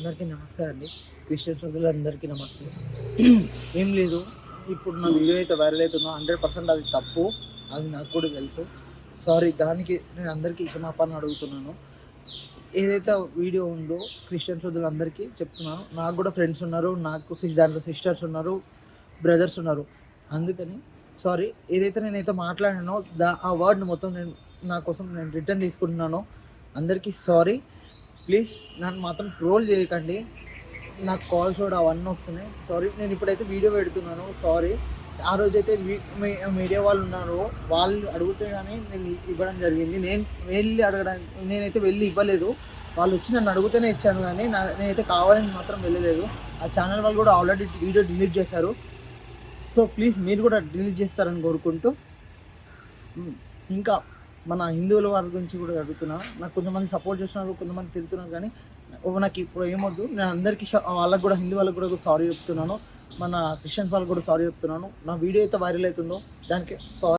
అందరికీ నమస్కారం అండి. క్రిస్టియన్ సోదరులందరికీ నమస్తే. ఏం లేదు ఇప్పుడు నా వీడియో అయితే వైరల్ అవుతుందో హండ్రెడ్ పర్సెంట్ అది తప్పు అది నాకు కూడా తెలుసు. సారీ దానికి నేను అందరికీ క్షమాపణ అడుగుతున్నాను. ఏదైతే వీడియో ఉందో క్రిస్టియన్ సోదరులందరికీ చెప్తున్నాను. నాకు కూడా ఫ్రెండ్స్ ఉన్నారు నాకు దాంట్లో సిస్టర్స్ ఉన్నారు బ్రదర్స్ ఉన్నారు. అందుకని సారీ ఏదైతే నేనైతే మాట్లాడానో దా ఆ వర్డ్ని మొత్తం నేను నా కోసం నేను రిటర్న్ తీసుకుంటున్నాను. అందరికీ సారీ ప్లీజ్ నన్ను మాత్రం ట్రోల్ చేయకండి. నాకు కాల్స్ కూడా అవన్నీ వస్తున్నాయి. సారీ నేను ఇప్పుడైతే వీడియో పెడుతున్నాను. సారీ ఆ రోజైతే మీ- మీడియా వాళ్ళు ఉన్నారు. వాళ్ళు అడిగితే కానీ నేను ఇవ్వడం జరిగింది. నేను వెళ్ళి అడగడానికి నేనైతే వెళ్ళి ఇవ్వలేదు. వాళ్ళు వచ్చి నన్ను అడిగితేనే ఇచ్చాను కానీ నా నేనైతే కావాలని మాత్రం వెళ్ళలేదు. ఆ ఛానల్ వాళ్ళు కూడా ఆల్రెడీ వీడియో డిలీట్ చేశారు. సో ప్లీజ్ మీరు కూడా డిలీట్ చేస్తారని కోరుకుంటూ. Hmm. ఇంకా మన హిందువుల వారి గురించి కూడా అడుగుతున్నా. నాకు కొంతమంది సపోర్ట్ చేస్తున్నారు కొంతమంది తిరుగుతున్నారు కానీ ఓ నాకు ఇప్పుడు ఏమొద్దు. నేను అందరికీ వాళ్ళకు వాళ్ళకి కూడా హిందూ వాళ్ళకి కూడా సారీ చెప్తున్నాను. మన క్రిస్టియన్స్ వాళ్ళకి కూడా సారీ చెప్తున్నాను. నా వీడియో అయితే వైరల్ అవుతుందో దానికి సారీ